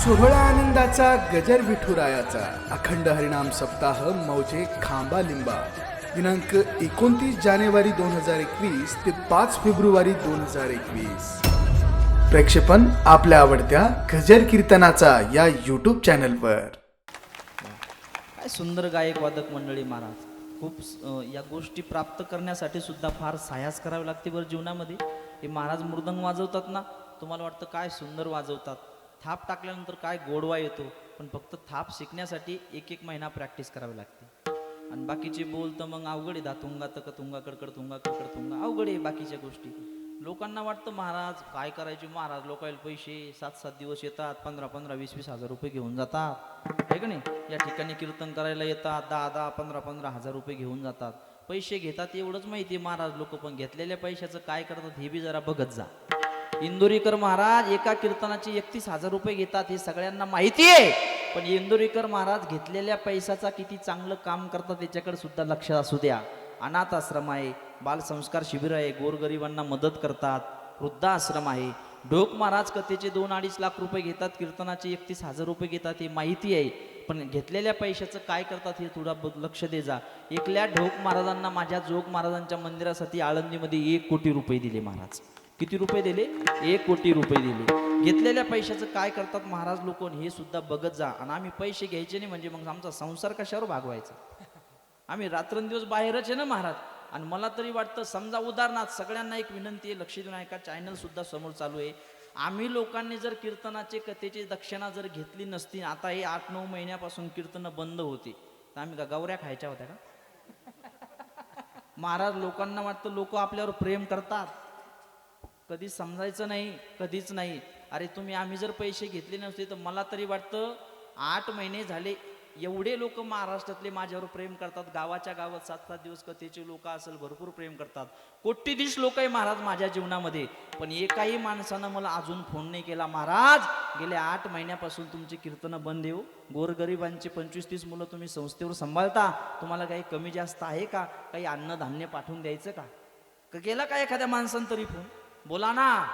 सोहळा आनंदाचा गजर विठुरायाचा. अखंड हरिणाम सप्ताह मौजे खांबा लिंबा. दिनांक एकोणतीस जानेवारी दोन हजार एकवीस ते पाच फेब्रुवारी दोन हजार एकवीस. प्रेक्षेपण आपल्या आवडत्या गजर कीर्तनाचा या युट्यूब चॅनलवर काय सुंदर गायक वादक मंडळी महाराज. खूप या गोष्टी प्राप्त करण्यासाठी सुद्धा फार सायास करावी लागते बरं जीवनामध्ये. हे महाराज मृदंग वाजवतात ना तुम्हाला वाटतं काय सुंदर वाजवतात? थाप टाकल्यानंतर काय गोडवा येतो पण फक्त थाप शिकण्यासाठी एक एक महिना प्रॅक्टिस करावी लागते. आणि बाकीचे बोल तर मग अवघड आहे दातुंगा तक तुंगा कडकड तुंगा कडकड तुंगा अवघड आहे बाकीच्या गोष्टी. लोकांना वाटतं महाराज काय करायचे? महाराज लोकायला पैसे सात सात दिवस येतात पंधरा पंधरा वीस वीस हजार रुपये घेऊन जातात. आहे का नाही? या ठिकाणी कीर्तन करायला येतात दहा दहा पंधरा पंधरा हजार रुपये घेऊन जातात. पैसे घेतात एवढंच माहिती आहे महाराज लोक पण घेतलेल्या पैशाचं काय करतात हे बी जरा बघत जा. इंदुरीकर महाराज एका कीर्तनाचे एकतीस हजार रुपये घेतात हे सगळ्यांना माहिती आहे. पण इंदुरीकर महाराज घेतलेल्या पैशाचा किती चांगलं काम करतात त्याच्याकडे सुद्धा लक्ष असू द्या. अनाथ आश्रम आहे बालसंस्कार शिबिर आहे गोरगरिबांना मदत करतात वृद्धाश्रम आहे. ढोक महाराज कथेचे दोन अडीच लाख रुपये घेतात कीर्तनाचे एकतीस हजार रुपये घेतात हे माहिती आहे. पण घेतलेल्या पैशाचं काय करतात हे थोडा ब- लक्ष दे जा. एकल्या ढोक महाराजांना माझ्या जोग महाराजांच्या मंदिरासाठी आळंदीमध्ये एक कोटी रुपये दिले महाराज. किती रुपये दिले? एक कोटी रुपये दिले. घेतलेल्या पैशाचं काय करतात महाराज लोक? हे सुद्धा बघत जा. आणि आम्ही पैसे घ्यायचे नाही म्हणजे मग आमचा संसार कशावर भागवायचा आम्ही रात्रंदिवस बाहेरच आहे ना महाराज. आणि मला तरी वाटतं समजा उदाहरणार्थ सगळ्यांना एक विनंती आहे लक्ष देऊन ऐका चॅनल सुद्धा समोर चालू आहे. आम्ही लोकांनी जर कीर्तनाचे कथेची दक्षिणा जर घेतली नसती आता हे आठ नऊ महिन्यापासून कीर्तन बंद होती. तर आम्ही का गवऱ्या खायच्या होत्या का? महाराज लोकांना वाटतं लोक आपल्यावर प्रेम करतात. कधीच समजायचं नाही कधीच नाही. अरे तुम्ही आम्ही जर पैसे घेतले नसते तर मला तरी वाटतं आठ महिने झाले. एवढे लोक महाराष्ट्रातले माझ्यावर प्रेम करतात. गावाच्या गावात सात सात दिवस कथेचे लोक असेल भरपूर प्रेम करतात. कोट्यधीश लोक आहे महाराज माझ्या जीवनामध्ये. पण एकाही माणसानं मला अजून फोन नाही केला. महाराज गेल्या आठ महिन्यापासून तुमची कीर्तनं बंद येऊ हो. गोरगरिबांची पंचवीस तीस मुलं तुम्ही संस्थेवर सांभाळता. तुम्हाला काही कमी जास्त आहे का? काही अन्नधान्य पाठवून द्यायचं का केला का एखाद्या माणसानं तरी फोन? बोला ना.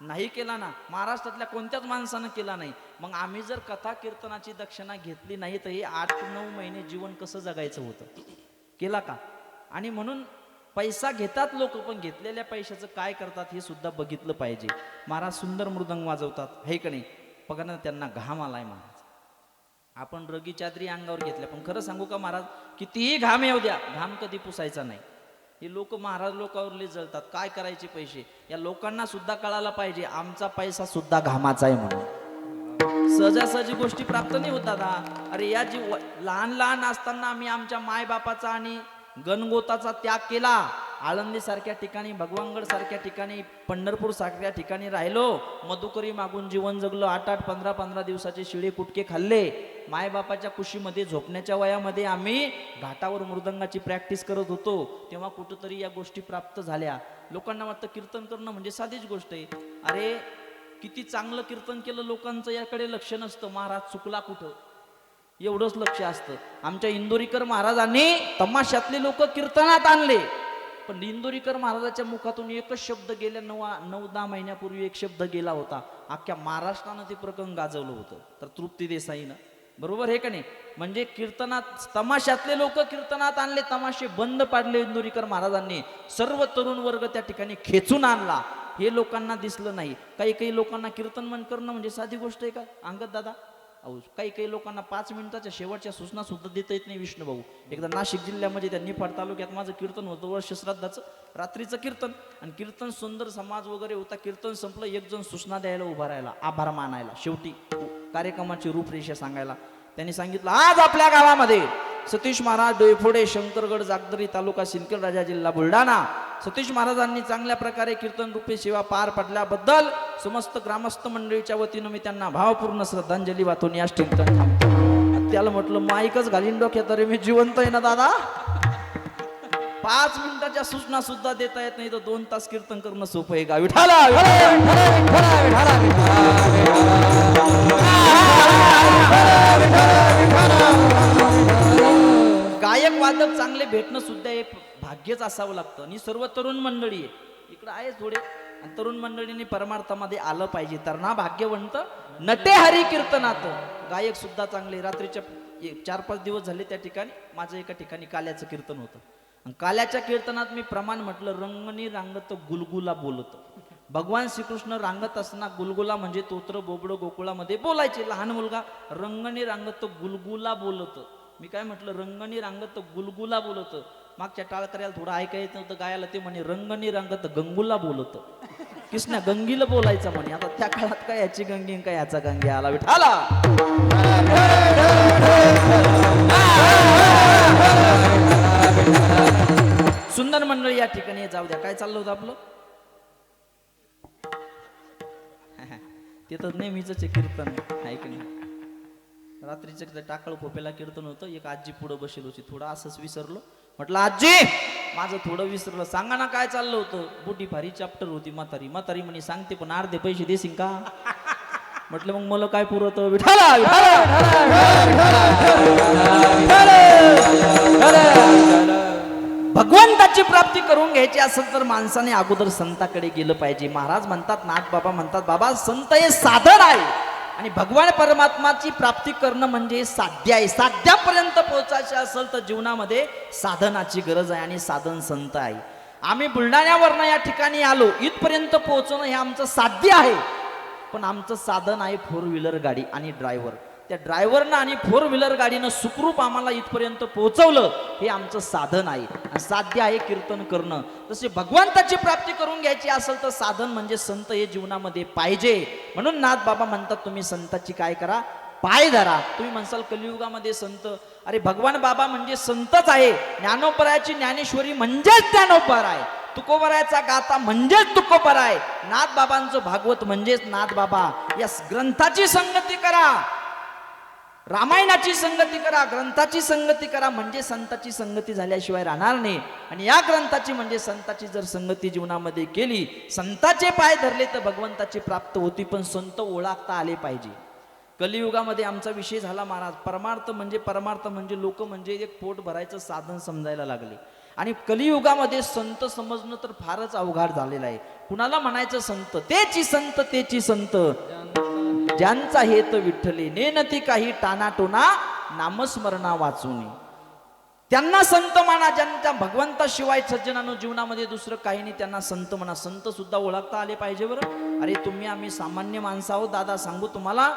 नाही केला ना. महाराष्ट्रातल्या कोणत्याच माणसानं केला नाही. मग आम्ही जर कथा कीर्तनाची दक्षिणा घेतली नाही तर हे आठ ते नऊ महिने जीवन कसं जगायचं होतं? केला का? आणि म्हणून पैसा घेतात लोक पण घेतलेल्या पैशाचं काय करतात हे सुद्धा बघितलं पाहिजे. महाराज सुंदर मृदंग वाजवतात. हे का नाही? बघा ना त्यांना घाम आलाय महाराज. आपण रगी चादरी अंगावर घेतल्या. पण खरं सांगू का महाराज? कितीही घाम येऊ द्या घाम कधी पुसायचा नाही. हे लोक महाराज लोकांवरले जळतात. काय करायचे पैसे? या लोकांना सुद्धा कळायला पाहिजे आमचा पैसा सुद्धा घामाचा आहे म्हणून. सहजासहजी गोष्टी प्राप्त नाही होतात हा. अरे या जी लहान लहान असताना आम्ही आमच्या मायबापाचा आणि गणगोताचा त्याग केला. आळंदी सारख्या ठिकाणी भगवानगड सारख्या ठिकाणी पंढरपूर सारख्या ठिकाणी राहिलो. मधुकरी मागून जीवन जगलो. आठ आठ पंधरा पंधरा दिवसाचे शिळे कुटके खाल्ले. मायबापाच्या कुशीमध्ये झोपण्याच्या वयामध्ये आम्ही घाटावर मृदंगाची प्रॅक्टिस करत होतो. तेव्हा कुठंतरी या गोष्टी प्राप्त झाल्या. लोकांना वाटतं कीर्तन करणं म्हणजे साधीच गोष्ट आहे. अरे किती चांगलं कीर्तन केलं लोकांचं याकडे लक्ष नसतं. महाराज चुकला कुठं? एवढंच लक्ष असतं. आमच्या इंदोरीकर महाराजांनी तमाशातले लोक कीर्तनात आणले. पण इंदोरीकर महाराजाच्या मुखातून एकच शब्द गेल्या नऊ नऊ दहा महिन्यापूर्वी एक शब्द गेला होता. अख्ख्या महाराष्ट्रानं ते प्रकरण गाजवलं होतं. तर तृप्ती देसाईनं. बरोबर हे का नाही? म्हणजे कीर्तनात तमाशातले लोक कीर्तनात आणले तमाशे बंद पाडले इंदुरीकर महाराजांनी. सर्व तरुण वर्ग त्या ठिकाणी खेचून आणला. हे लोकांना दिसलं नाही. काही काही लोकांना कीर्तन मन करणं म्हणजे साधी गोष्ट आहे का? अंगद दादा? अहो काही काही लोकांना पाच मिनिटाच्या शेवटच्या सूचना सुद्धा देता येत नाही विष्णू भाऊ एकदा नाशिक जिल्ह्यामध्ये त्या निफाड तालुक्यात माझं कीर्तन होतं वर्ष श्राद्धाचं रात्रीचं कीर्तन. आणि कीर्तन सुंदर समाज वगैरे होता. कीर्तन संपलं एक जण सूचना द्यायला उभा राहायला आभार मानायला. शेवटी कार्यक्रमाची रूपरेषा सांगायला. त्यांनी सांगितलं आज आपल्या गावामध्ये सतीश महाराज डोयफोडे शंकरगड जागदरी तालुका सिंदखेड राजा जिल्हा बुलढाणा. सतीश महाराजांनी चांगल्या प्रकारे कीर्तन रूपी सेवा पार पडल्याबद्दल समस्त ग्रामस्थ मंडळीच्या वतीनं मी त्यांना भावपूर्ण श्रद्धांजली वाचून या त्याला म्हटलं माईकच घालीन डोक्यात तरी मी जिवंत आहे ना दादा. पाच मिनिटाच्या सूचना सुद्धा देता येत नाही तर दोन तास कीर्तन करणं सोपं आहे. गावी ठाला. गायक वादक चांगले भेटणं सुद्धा हे भाग्यच असावं लागतं. आणि सर्व तरुण मंडळी आहे. इकडं आहे थोडे. तरुण मंडळींनी परमार्थामध्ये आलं पाहिजे. तर ना भाग्यवंत नटे हरी कीर्तनात. गायक सुद्धा चांगले. रात्रीच्या चार पाच दिवस झाले त्या ठिकाणी. माझं एका ठिकाणी काल्याचं कीर्तन होतं. आणि काल्याच्या कीर्तनात मी प्रमाण म्हटलं रंगणी रांगत गुलगुला बोलत. भगवान श्रीकृष्ण रांगत असताना गुलगुला म्हणजे तोत्र बोबडं गोकुळामध्ये बोलायचे. लहान मुलगा रंगनी रांगत गुलगुला बोलत. मी काय म्हटलं? रंगनी रांगत गुलगुला बोलत. मागच्या टाळकऱ्याला थोडं ऐकायचं नव्हतं गायला ते म्हणे रंगनी रांगत गंगुला बोलत. कृष्णा गंगीला बोलायचं म्हणे. आता त्या काळात काय याची गंगी काय याचा गंगी? आला विठाला सुंदर मंडळी या ठिकाणी जाऊ द्या. काय चाललं होतं आपलं? ते तर नेहमीच आहे कीर्तन आहे की नाही रात्रीचं ते टाकळ खोपेला कीर्तन होतं एक आजी पुढं बसेल होती थोडं असंच विसरलो म्हटलं आजी माझं थोडं विसरलं सांगा ना काय चाललं होतं बुटी भारी चॅप्टर होती म्हातारी म्हातारी म्हणे सांगते पण अर्धे पैसे देसील का म्हटलं मग मला काय पुरवतं विठाला प्राप्ती करून घ्यायची असेल तर माणसाने अगोदर संताकडे गेलं पाहिजे. महाराज म्हणतात नाथ बाबा म्हणतात बाबा संत हे साधन आहे. आणि भगवान परमात्माची प्राप्ती करणं म्हणजे साध्य आहे. साध्यापर्यंत पोहोचायचे असेल तर जीवनामध्ये साधनाची गरज आहे आणि साधन संत आहे. आम्ही बुलढाण्यावरनं या ठिकाणी आलो. इथपर्यंत पोहोचणं हे आमचं साध्य आहे. पण आमचं साधन आहे फोर व्हीलर गाडी आणि ड्रायव्हर. त्या ड्रायव्हरनं आणि फोर व्हीलर गाडीनं सुखरूप आम्हाला इथपर्यंत पोहोचवलं हे आमचं साधन आहे. आणि साध्य आहे कीर्तन करणं. तसे भगवंताची प्राप्ती करून घ्यायची असेल तर साधन म्हणजे संत हे जीवनामध्ये पाहिजे. म्हणून नाथ बाबा म्हणतात तुम्ही संताची काय करा? पाय धरा. तुम्ही म्हणसाल कलियुगामध्ये संत. अरे भगवान बाबा म्हणजे संतच आहे. ज्ञानोपरायाची ज्ञानेश्वरी म्हणजेच ज्ञानोपर आहे. तुकोबरायचा गाता म्हणजेच तुकोबर आहे. नाथ बाबांचं भागवत म्हणजेच नाथ बाबा. या ग्रंथाची संगती करा. रामायणाची संगती करा ग्रंथाची संगती करा म्हणजे संताची संगती झाल्याशिवाय राहणार नाही. आणि या ग्रंथाची म्हणजे संताची जर संगती जीवनामध्ये केली संताचे पाय धरले तर भगवंताची प्राप्त होती पण संत ओळखता आले पाहिजे. कलियुगामध्ये आमचा विषय झाला महाराज परमार्थ म्हणजे परमार्थ म्हणजे लोक म्हणजे एक पोट भरायचं साधन समजायला लागले. आणि कलियुगामध्ये संत समजणं तर फारच अवघड झालेलं आहे. कुणाला म्हणायचं संत? तेची संत तेची संत. ज्यांचा हेत विठ्ठले नेनती काही टानाटोना नामस्मरणा वाचून. त्यांना संत म्हणा ज्यांच्या भगवंताशिवाय सज्जनानं जीवनामध्ये दुसरं काही नाही त्यांना संत म्हणा संत सुद्धा ओळखता आले पाहिजे बरं. अरे तुम्ही आम्ही सामान्य माणसं आहोत दादा सांगू तुम्हाला.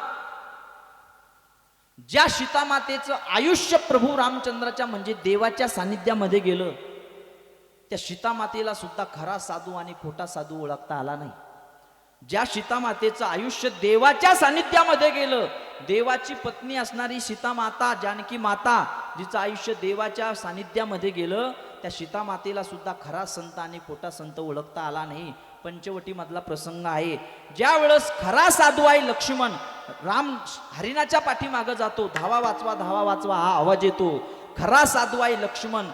ज्या सीतामातेचं आयुष्य प्रभू रामचंद्राच्या म्हणजे देवाच्या सानिध्यामध्ये गेलं त्या सीतामातेला सुद्धा खरा साधू आणि खोटा साधू ओळखता आला नाही. ज्या सीतामातेचं आयुष्य देवाच्या सानिध्यामध्ये गेलं देवाची पत्नी असणारी सीतामाता जानकी माता जिचं आयुष्य देवाच्या सानिध्यामध्ये गेलं त्या सीतामातेला सुद्धा खरा संत आणि खोटा संत ओळखता आला नाही. पंचवटीमधला प्रसंग आहे. ज्या वेळेस खरा साधू आहे लक्ष्मण राम हरिणाच्या पाठीमागं जातो धावा वाचवा धावा वाचवा हा आवाज येतो. खरा साधू आहे लक्ष्मण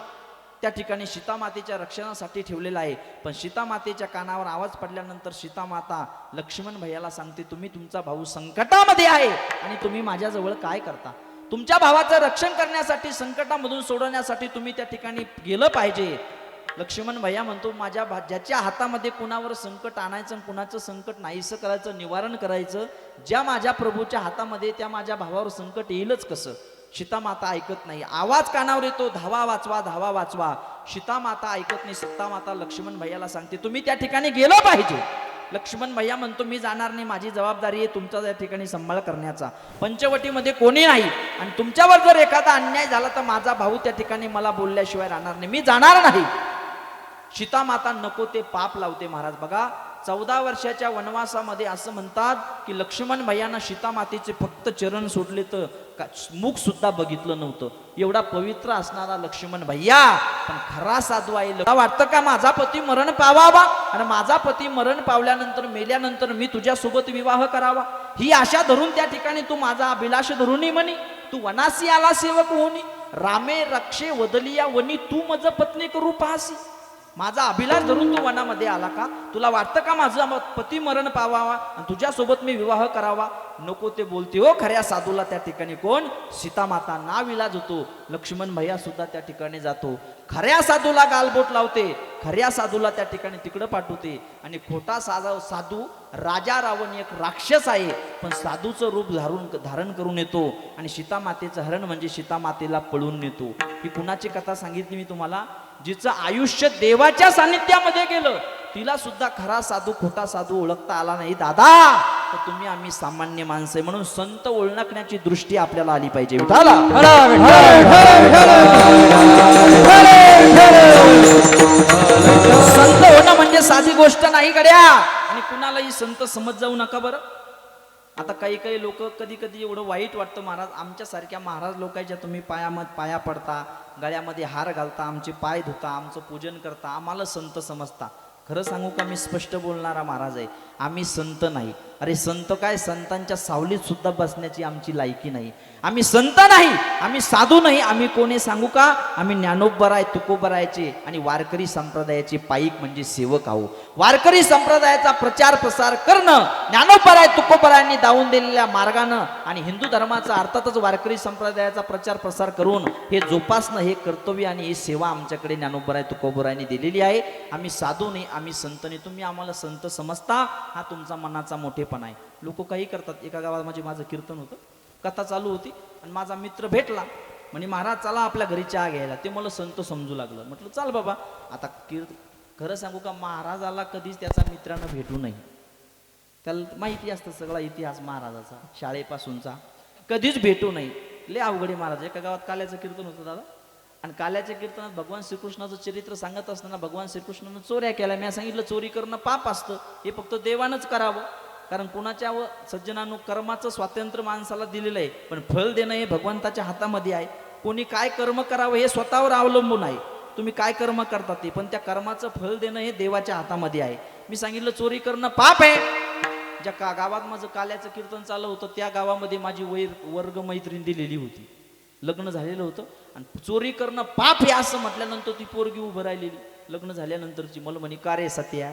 त्या ठिकाणी सीतामातेच्या रक्षणासाठी ठेवलेला आहे. पण सीतामातेच्या कानावर आवाज पडल्यानंतर सीतामाता लक्ष्मण भैयाला सांगते तुम्ही तुमचा भाऊ संकटामध्ये आहे आणि तुम्ही माझ्याजवळ काय करता? तुमच्या भावाचं रक्षण करण्यासाठी संकटामधून सोडवण्यासाठी तुम्ही त्या ठिकाणी गेलं पाहिजे. लक्ष्मण भैया म्हणतो माझ्या भा ज्याच्या हातामध्ये कुणावर संकट आणायचं कुणाचं संकट नाहीसं करायचं निवारण करायचं ज्या माझ्या प्रभूच्या हातामध्ये त्या माझ्या भावावर संकट येईलच कसं? सीतामाता ऐकत नाही. आवाज कानावर येतो धावा वाचवा धावा वाचवा. सीतामाता ऐकत नाही सीतामाता लक्ष्मण भैयाला सांगते तुम्ही त्या ठिकाणी गेलं पाहिजे. लक्ष्मण भैया म्हणतो मी जाणार नाही माझी जबाबदारी आहे तुमचा त्या ठिकाणी सांभाळ करण्याचा. पंचवटीमध्ये कोणी नाही आणि तुमच्यावर जर एखादा अन्याय झाला तर माझा भाऊ त्या ठिकाणी मला बोलल्याशिवाय राहणार नाही. मी जाणार नाही. सीतामाता नको ते पाप लावते महाराज. बघा चौदा वर्षाच्या वनवासामध्ये असं म्हणतात की लक्ष्मण भैयानं सीतामातेचे फक्त चरण सोडले तर का- मुख सुद्धा बघितलं नव्हतं. एवढा पवित्र असणारा लक्ष्मण भैया पण खरा साधू आहे. मला वाटतं का माझा पती मरण पावावा? आणि माझा पती मरण पावल्यानंतर मेल्यानंतर मी तुझ्यासोबत विवाह करावा? ही आशा धरून त्या ठिकाणी तू माझा अभिलाष धरूनही म्हणी. तू वनासी आला सेवक होनी रामे रक्षे वदलिया वनी तू मज पत्नी करू पाहसी माझा अभिलाष धरून तू वनामध्ये आला का? तुला वाटतं का माझा पती मरण पावावा? आणि तुझ्यासोबत मी विवाह करावा? नको ते बोलते हो खऱ्या साधूला त्या ठिकाणी कोण? सीतामाता ना विलाज होतो. लक्ष्मण भैया सुद्धा त्या ठिकाणी जातो. खऱ्या साधूला गालबोट लावते. खऱ्या साधूला त्या ठिकाणी तिकडं पाठवते. आणि खोटा साधा साधू राजा रावण एक राक्षस आहे. पण साधूचं रूप धारून धारण करून येतो. आणि सीतामातेचं हरण म्हणजे सीतामातेला पळून नेतो. ही कुणाची कथा सांगितली मी तुम्हाला? जिचं आयुष्य देवाच्या सानिध्यामध्ये गेलं तिला सुद्धा खरा साधू खोटा साधू ओळखता आला नाही. दादा तर तुम्ही आम्ही सामान्य माणसं म्हणून संत ओळखण्याची दृष्टी आपल्याला आली पाहिजे. संत होणं म्हणजे साधी गोष्ट नाही गड्या. आणि कुणालाही संत समज जाऊ नका बरं. आता काही काही लोक कधी कधी एवढं वाईट वाटतं महाराज. आमच्यासारख्या महाराज लोकांच्या तुम्ही पायामध्ये पाया पडता गळ्यामध्ये हार घालता आमचे पाय धुता आमचं पूजन करता आम्हाला संत समजता. खरं सांगू का मी स्पष्ट बोलणारा महाराज आहे आम्ही संत नाही. अरे संत काय संतांच्या सावलीत सुद्धा बसण्याची आमची लायकी नाही. आम्ही संत नाही आम्ही साधू नाही आम्ही कोणी सांगू का? आम्ही ज्ञानोबराय तुकोबरायचे आणि वारकरी संप्रदायाचे पायिक म्हणजे सेवक आहो. वारकरी संप्रदायाचा प्रचार प्रसार करणं ज्ञानोबराय तुकोबरायांनी दावून दिलेल्या मार्गानं आणि हिंदू धर्माचा अर्थातच वारकरी संप्रदायाचा प्रचार प्रसार करून हे जोपासणं हे कर्तव्य आणि ही सेवा आमच्याकडे ज्ञानोबराय तुकोबरायांनी दिलेली आहे. आम्ही साधू नाही आम्ही संत नाही. तुम्ही आम्हाला संत समजता हा तुमचा मनाचा मोठे मोठेपणा आहे. लोक काही करतात. एका गावात माझे माझं कीर्तन होतं. कथा चालू होती आणि माझा मित्र भेटला. म्हणे महाराज चला आपल्या घरी चहा घ्यायला. ते मला संत समजू लागलं. म्हटलं चाल बाबा. आता कीर्त खरं सांगू का महाराजाला कधीच त्याचा मित्रानं भेटू नाही. त्याला माहिती असतं सगळा इतिहास महाराजाचा शाळेपासूनचा. कधीच भेटू नाही. लय अवघडे महाराज. एका गावात काल्याचं कीर्तन होतं दादा. आणि काल्याच्या कीर्तनात भगवान श्रीकृष्णाचं चरित्र सांगत असताना भगवान श्रीकृष्णानं चोऱ्या केल्या. मी सांगितलं चोरी करणं पाप असतं. हे फक्त देवानंच करावं. कारण कुणाच्या व सज्जनानु कर्माचं स्वातंत्र्य माणसाला दिलेलं आहे पण फळ देणं हे भगवंताच्या हातामध्ये आहे. कोणी काय कर्म करावं हे स्वतःवर अवलंबून आहे. तुम्ही काय कर्म करता ते पण त्या कर्माचं फळ देणं हे देवाच्या हातामध्ये आहे. मी सांगितलं चोरी करणं पाप आहे. ज्या का गावात माझं काल्याचं कीर्तन चाललं होतं त्या गावामध्ये माझी वैर वर्ग मैत्रीण दिलेली होती. लग्न झालेलं होतं आणि चोरी करणं पाप आहे असं म्हटल्यानंतर ती पोरगी उभं राहिलेली. लग्न झाल्यानंतरची मला म्हणे का रे सत्या?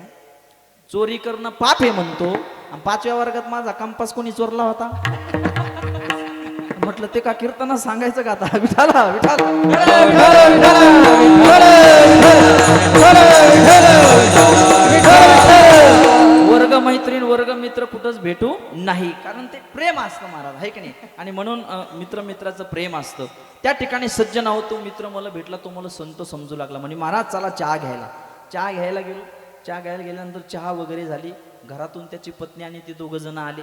चोरी करणं पाप आहे म्हणतो. आणि पाचव्या वर्गात माझा कंपास कोणी चोरला होता? म्हटलं ते का कीर्तनात सांगायचं का आता? विठाला विठाला वर्ग मैत्रीण वर्ग मित्र कुठंच भेटू नाही. कारण ते प्रेम असतं महाराज आहे की नाही? आणि म्हणून मित्र मित्राचं प्रेम असतं. त्या ठिकाणी सज्जन आहोत तो मित्र मला भेटला तो मला संत समजू लागला. म्हणजे महाराज चला चहा घ्यायला. चहा घ्यायला गेलो. चहा घ्यायला गेल्यानंतर चहा वगैरे झाली. घरातून त्याची पत्नी आणि ते दोघं जण आले.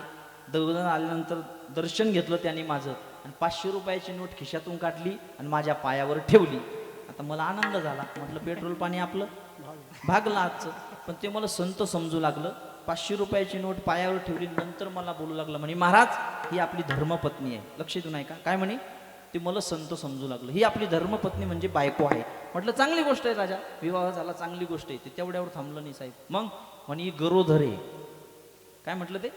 दोघं जण आल्यानंतर दर्शन घेतलं त्यांनी माझं. आणि पाचशे रुपयाची नोट खिशातून काढली आणि माझ्या पायावर ठेवली. आता मला आनंद झाला. म्हटलं पेट्रोल पाणी आपलं. भागलं आजचं. पण ते मला संत समजू लागलं. पाचशे रुपयाची नोट पायावर ठेवली नंतर मला बोलू लागलं म्हणे महाराज ही आपली धर्मपत्नी आहे. लक्ष देऊ नाही का काय म्हणे? ते मला संत समजू लागलं. ही आपली धर्मपत्नी म्हणजे बायको आहे. म्हटलं चांगली गोष्ट आहे राजा. विवाह झाला चांगली गोष्ट आहे. ते तेवढ्यावर थांबलं नाही साहेब. मग? पण ही गरोधर आहे काय म्हटलं ते?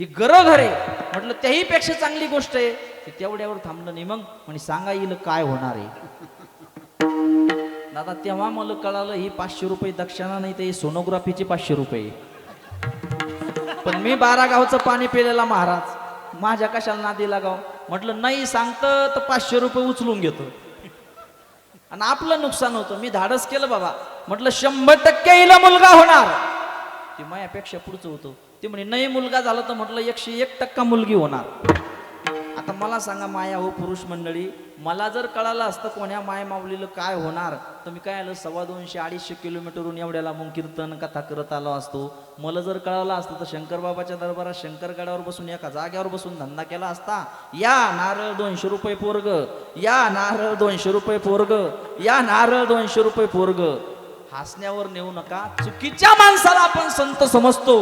ही गरोधरे आहे म्हटलं त्याही पेक्षा चांगली गोष्ट आहे. की तेवढ्यावर थांबलं नाही. मग म्हणे सांगा येईल काय होणार आहे? दादा तेव्हा मला कळालं ही पाचशे रुपये दक्षिणा नाही ते सोनोग्राफीचे पाचशे रुपये पण मी बारा गावचं पाणी पिलेला महाराज. माझ्या कशाला नादी लागाव? म्हटलं नाही सांगतं तर पाचशे रुपये उचलून घेतो. आणि आपलं नुकसान होतं. मी धाडस केलं बाबा. म्हटलं शंभर टक्के हिला मुलगा होणार. ते मायापेक्षा पुढचं होतं. ते म्हणे नाही मुलगा झाला तर म्हटलं एकशे एक टक्का मुलगी होणार. आता मला सांगा माया हो पुरुष मंडळी मला जर कळालं असतं कोण्या माय माऊलीला काय होणार तर मी काय आलं सव्वा दोनशे अडीचशे किलोमीटरहून एवढ्याला मग कीर्तन कथा करत आलो असतो. मला जर कळालं असतं तर शंकरबाबाच्या दरबारात शंकरगडावर बसून एका जाग्यावर बसून धंदा केला असता. या नारळ दोनशे रुपये पोरग या नारळ दोनशे रुपये पोरग या नारळ दोनशे रुपये पोरग. हसण्यावर नेऊ नका. चुकीच्या माणसाला आपण संत समजतो.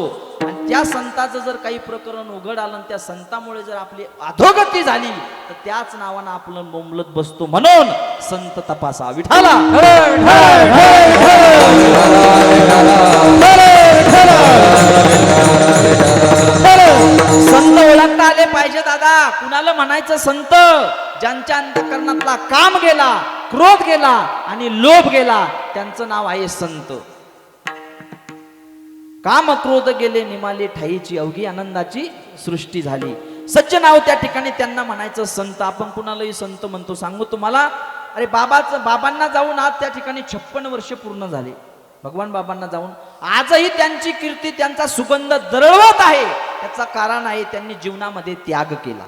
आणि त्या संताचं जर काही प्रकरण उघड आलं त्या संतामुळे जर आपली अधोगती झाली तर त्याच नावानं आपलं बोंबलत बसतो म्हणून संत तपासा विठाला संत ओळखता आले पाहिजे दादा. कुणाला म्हणायचं संत? ज्यांच्या अंतकरणातला काम गेला क्रोध गेला आणि लोभ गेला त्यांचं नाव आहे संत. काम क्रोध गेले निमाले ठाईची अवघी आनंदाची सृष्टी झाली. सज्ज नाव त्या ठिकाणी त्यांना म्हणायचं संत आपण कुणालाही संत म्हणतो सांगू तुम्हाला? अरे बाबाचं बाबांना जाऊन आज त्या ठिकाणी छप्पन वर्ष पूर्ण झाले. भगवान बाबांना जाऊन आजही त्यांची कीर्ती त्यांचा सुगंध दरवत आहे. त्याचं कारण आहे त्यांनी जीवनामध्ये त्याग केला.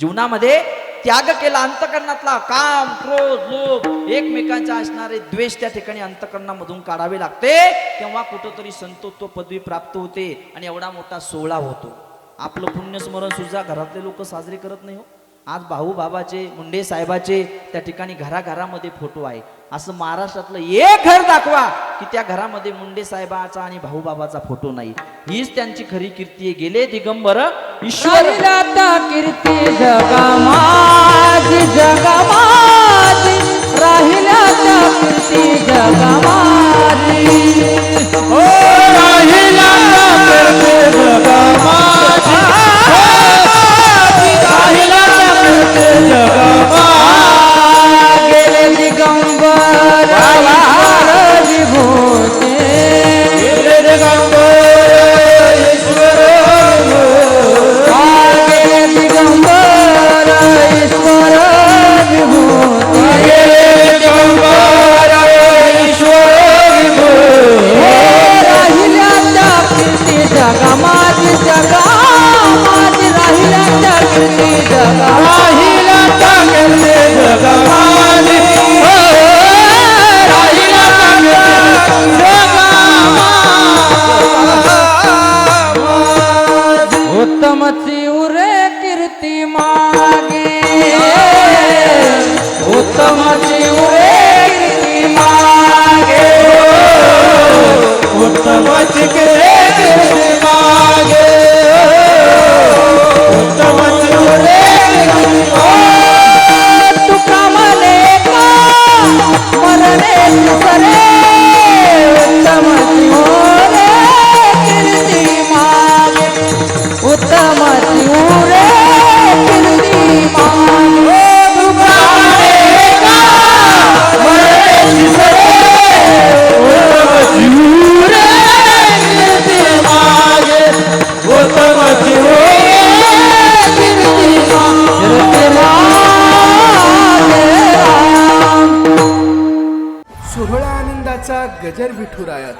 जीवनामध्ये त्याग केला अंतकरणातला काम क्रोध लोभ एकमेकांच्या असणारे द्वेष त्या ठिकाणी अंतकरणामधून काढावे लागते. तेव्हा कुठंतरी संतोत्व पदवी प्राप्त होते आणि एवढा मोठा सोहळा होतो. आपलं पुण्यस्मरण सुद्धा घरातले लोक साजरे करत नाही हो. आज भाऊ बाबाचे मुंडे साहेबाचे त्या ठिकाणी घराघरामध्ये फोटो आहे. असं महाराष्ट्रातलं एक घर दाखवा की त्या घरामध्ये मुंडे साहेबाचा आणि भाऊ बाबाचा फोटो नाही. हीच त्यांची खरी कीर्ती गेले दिगंबर ईश्वर राहिला कीर्ती जगमाजी जगमाजी. राहिल्या त्या कीर्ती जगमाजी. हो राहिल्या त्या कीर्ती जगमाजी. राहिल्या त्या कीर्ती जगमाजी. गेले दिगंबर विभूते गेले दिगंबर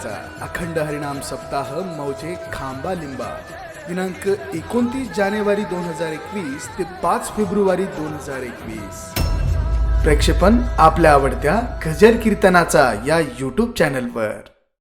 विठुरायाचा अखंड हरिणाम सप्ताह मौजे खांबा लिंबा. दिनांक एकोणतीस जानेवारी दोन हजार एकवीस ते पाच फेब्रुवारी दोन हजार एकवीस. प्रेक्षेपण आपल्या आवडत्या गजर कीर्तनाचा या यूट्यूब चॅनलवर